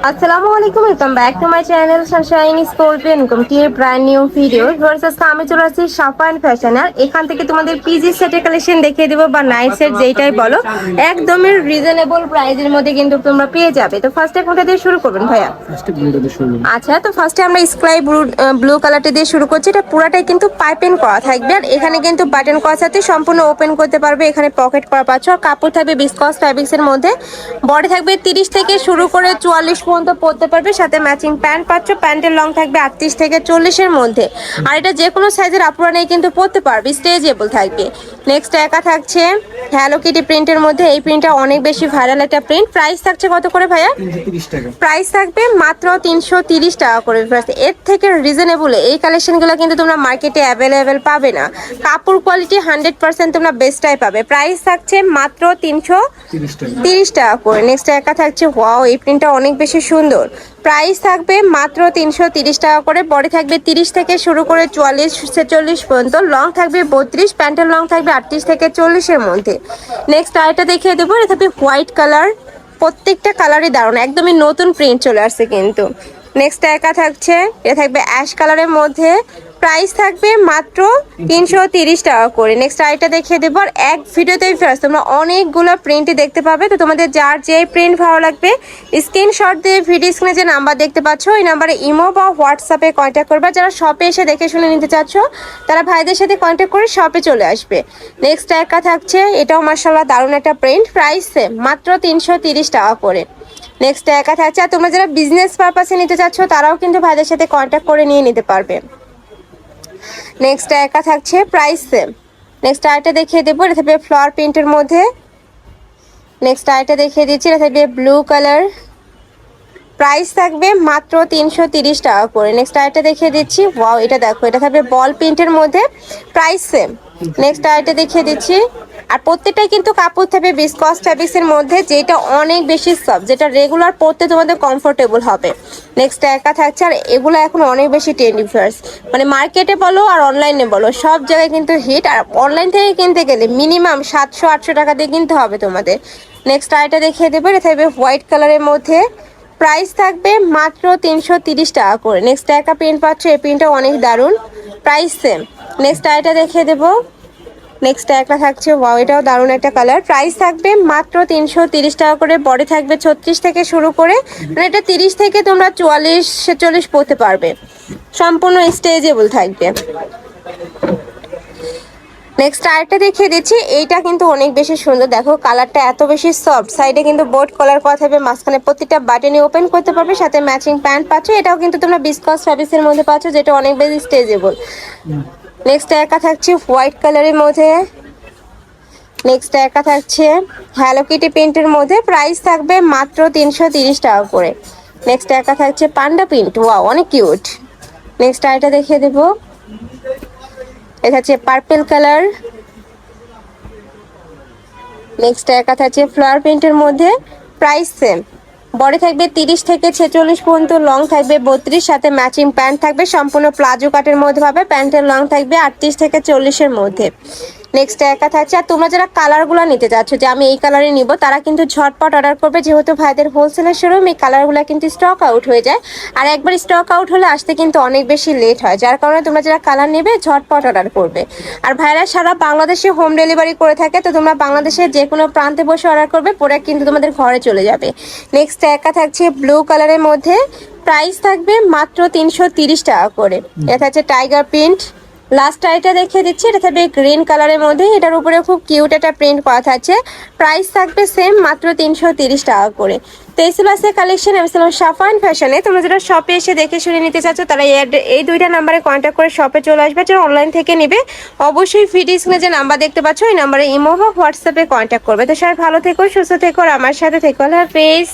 আসসালামু আলাইকুম welcome back to my channel sunshine scorpion income টি এর ব্র্যান্ড নিউ ভিডিও ভার্সেস আমি চলে আসছি সাফা অ্যান্ড ফ্যাশন আর এখান থেকে তোমাদের পিজি সেটের কালেকশন দেখিয়ে দেবো বা নাইট সেট যেটাই বলো। একদমই রিজনেবল মধ্যে কিন্তু তোমরা পেয়ে যাবে। তো ফার্স্টে কোনটা দিয়ে শুরু করবেন ভাইয়া। আচ্ছা তো ফার্স্টে আমরা স্কাই ব্লু ব্লু কালারটা দিয়ে শুরু করছি। এটা পুরাটাই কিন্তু পাইপেন করা থাকবে। আর এখানে কিন্তু বাটন করা সাথে সম্পূর্ণ ওপেন করতে পারবে। এখানে পকেট করা পাচ্ছ। আর কাপড় থাকবে বিসকস ফ্যাব্রিক্স এর মধ্যে। বডি থাকবে তিরিশ থেকে শুরু করে চুয়াল্লিশ পর্যন্ত পরতে পারবে, সাথে ম্যাচিং প্যান্ট পাচ্ছ, প্যান্টের লং থাকবে আটত্রিশ থেকে চল্লিশের মধ্যে। আর এটা যে কোনো সাইজের আপুরা নেই কিন্তু পরতে পারবে স্টেজেবল থাকবে। নেক্সট একা থাকছে হ্যালো কিটি প্রিন্টের মধ্যে। এই প্রিন্টটা অনেক বেশি ভাইরাল একটা প্রিন্ট প্রাইস থাকছে কত করে ভাইয়া? প্রাইস থাকবে মাত্র তিনশো তিরিশ টাকা করে এর থেকে রিজনেবল এই কালেকশনগুলো কিন্তু তোমরা মার্কেটে অ্যাভেলেবেল পাবে না। কাপড় কোয়ালিটি হান্ড্রেড পার্সেন্ট তোমরা বেস্টটাই পাবে। প্রাইস থাকছে মাত্র তিনশো তিরিশ টাকা। তিরিশ টাকা করে। নেক্সট একা থাকছে ওয়াও এই প্রিন্টটা অনেক বেশি সুন্দর। প্রাইস থাকবে মাত্র তিনশো তিরিশ টাকা করে। বডি থাকবে তিরিশ থেকে শুরু করে চুয়াল্লিশ ছেচল্লিশ পর্যন্ত। লং থাকবে বত্রিশ। প্যান্টের লং থাকবে আটত্রিশ থেকে চল্লিশের মধ্যে। নেক্সট আরেকটা দেখিয়ে দেবো, এটা থাকবে হোয়াইট কালার প্রত্যেকটা কালারই দারুণ একদমই নতুন প্রিন্ট চলে আসছে কিন্তু। নেক্সট একা থাকছে, এটা থাকবে অ্যাশ কালারের মধ্যে। প্রাইস থাকবে মাত্র তিনশো টাকা করে। নেক্সট আইটা দেখিয়ে দেবো। আর এক ভিডিওতেই ফেরাস তোমরা অনেকগুলো প্রিন্টই দেখতে পাবে। তো তোমাদের যার যে প্রিন্ট ভালো লাগবে স্ক্রিনশট দিয়ে ভিডিও স্ক্রিনে যে নাম্বার দেখতে পাচ্ছ, ওই নাম্বারে ইমো বা হোয়াটসঅ্যাপে কন্ট্যাক্ট করবে। যারা শপে এসে দেখে শুনে নিতে চাচ্ছ, তারা ভাইদের সাথে কন্ট্যাক্ট করে শপে চলে আসবে। নেক্সট একা থাকছে, এটাও মার্শাল্লাহ দারুণ একটা প্রিন্ট প্রাইস মাত্র তিনশো টাকা করে। নেক্সট একা থাকছে। আর তোমরা যারা বিজনেস পারপাসে নিতে চাচ্ছ, তারাও কিন্তু ভাইদের সাথে কন্ট্যাক্ট করে নিয়ে নিতে পারবে। নেক্সট একা থাকছে প্রাইস সেম নেক্সট আরেকটা দেখিয়ে দেবো, এটা থাকবে ফ্লাওয়ার প্রিন্টের মধ্যে। নেক্সট আরেকটা দেখিয়ে দিচ্ছি, এটা থাকবে ব্লু কালার প্রাইস থাকবে মাত্র তিনশো তিরিশ টাকা করে। নেক্সট আরেকটা দেখিয়ে দিচ্ছি ওয়াও এটা দেখো, এটা থাকবে বল প্রিন্টের মধ্যে প্রাইস সেম নেক্সট আরেকটা দেখিয়ে দিচ্ছি আর প্রত্যেকটাই কিন্তু কাপড় থাকবে বিসকস ফ্যাব্রিক্সের মধ্যে, যেটা অনেক বেশি সফট যেটা রেগুলার পরতে তোমাদের কমফোর্টেবল হবে। নেক্সট একা থাকছে, আর এগুলো এখন অনেক বেশি ট্রেন্ডি ফার্স মানে মার্কেটে বলো আর অনলাইনে বলো, সব জায়গায় কিন্তু হিট আর অনলাইন থেকে কিনতে গেলে মিনিমাম সাতশো, আটশো টাকা দিয়ে কিনতে হবে তোমাদের। নেক্সট আরেকটা দেখিয়ে দেবো, এটা থাকবে হোয়াইট কালারের মধ্যে। প্রাইস থাকবে মাত্র তিনশো তিরিশ টাকা করে। নেক্সট একা প্রিন্ট পাচ্ছ, এই প্রিন্টটা অনেক দারুণ। প্রাইস সেম নেক্সট আরেকটা দেখিয়ে দেবো। নেক্সট একটা থাকছে ওয়াও এটাও দারুণ একটা কালার প্রাইস থাকবে মাত্র তিনশো টাকা করে বডি থাকবে ছত্রিশ থেকে শুরু করে মানে এটা তিরিশ থেকে তোমরা চুয়াল্লিশ, ছেচল্লিশ পড়তে পারবে। সম্পূর্ণ স্টেজেবল থাকবে। নেক্সট আরেকটা দেখিয়ে দিচ্ছি, এইটা কিন্তু অনেক বেশি সুন্দর। দেখো কালারটা এত বেশি সফট সাইডে কিন্তু বোর্ড কলার করা থাকবে, মাঝখানে প্রতিটা বাটনে ওপেন করতে পারবে, সাথে ম্যাচিং প্যান্ট পাচ্ছ। এটাও কিন্তু তোমরা বিসকস ফ্যাব্রিক্সের মধ্যে পাচ্ছ, যেটা অনেক বেশি স্টেজেবল নেক্সট একা থাকছে হোয়াইট কালারের মধ্যে। নেক্সট একা থাকছে হ্যালো কিটি প্রিন্টের মধ্যে। প্রাইস থাকবে মাত্র তিনশো তিরিশ টাকা করে। নেক্সট একা থাকছে পান্ডা প্রিন্ট ওয়াও অনেক কিউট নেক্সট আরেকটা দেখিয়ে দেবো। এটা হচ্ছে পার্পেল কালার নেক্সট একা থাকছে ফ্লাওয়ার প্রিন্টের মধ্যে। প্রাইস সেম বডি থাকবে তিরিশ থেকে ছেচল্লিশ পর্যন্ত, লং থাকবে বত্রিশ, সাথে ম্যাচিং প্যান্ট থাকবে, সম্পূর্ণ প্লাজো কাটের মধ্যে পাবে প্যান্টের লং থাকবে আটত্রিশ থেকে চল্লিশের মধ্যে। নেক্সট একা থাকছে। আর তোমরা যারা কালারগুলো নিতে চাচ্ছ যে আমি এই কালারে নিব তারা কিন্তু ঝটপট অর্ডার করবে। যেহেতু ভাইদের হোলসেলের শোরুম এই কালারগুলো কিন্তু স্টক আউট হয়ে যায়। আর একবার স্টক আউট হলে আসতে কিন্তু অনেক বেশি লেট হয়। যার কারণে তোমরা যারা কালার নেবে ঝটপট অর্ডার করবে। আর ভাইরা সারা বাংলাদেশে হোম ডেলিভারি করে থাকে তো তোমরা বাংলাদেশের যে কোনো প্রান্তে বসে অর্ডার করবে প্রোডাক্ট কিন্তু তোমাদের ঘরে চলে যাবে। নেক্সট একা থাকছে ব্লু কালারের মধ্যে। প্রাইস থাকবে মাত্র তিনশো তিরিশ টাকা করে। এটা হচ্ছে টাইগার প্রিন্ট লাস্ট আইটা দেখিয়ে দিচ্ছি, এটা থাকবে গ্রিন কালারের মধ্যে। এটার উপরে খুব কিউট একটা প্রিন্ট করা থাকছে। প্রাইস থাকবে সেম মাত্র তিনশো টাকা করে। তেইশ বাসের কালেকশন আমি ছিলাম সাফান ফ্যাশনে তোমরা যারা শপে এসে দেখে শুনে নিতে চাচ্ছ, তারা এই এই দুইটা নাম্বারে কন্ট্যাক্ট করে শপে চলে আসবে। যারা অনলাইন থেকে নেবে, অবশ্যই স্ক্রিনে যে নাম্বার দেখতে পাচ্ছ, ওই নাম্বারে ইমো বা হোয়াটসঅ্যাপে কন্ট্যাক্ট করবে। তো সবাই ভালো থেকো, সুস্থ থেকো, আর আমার সাথে থেকো। হাফেজ।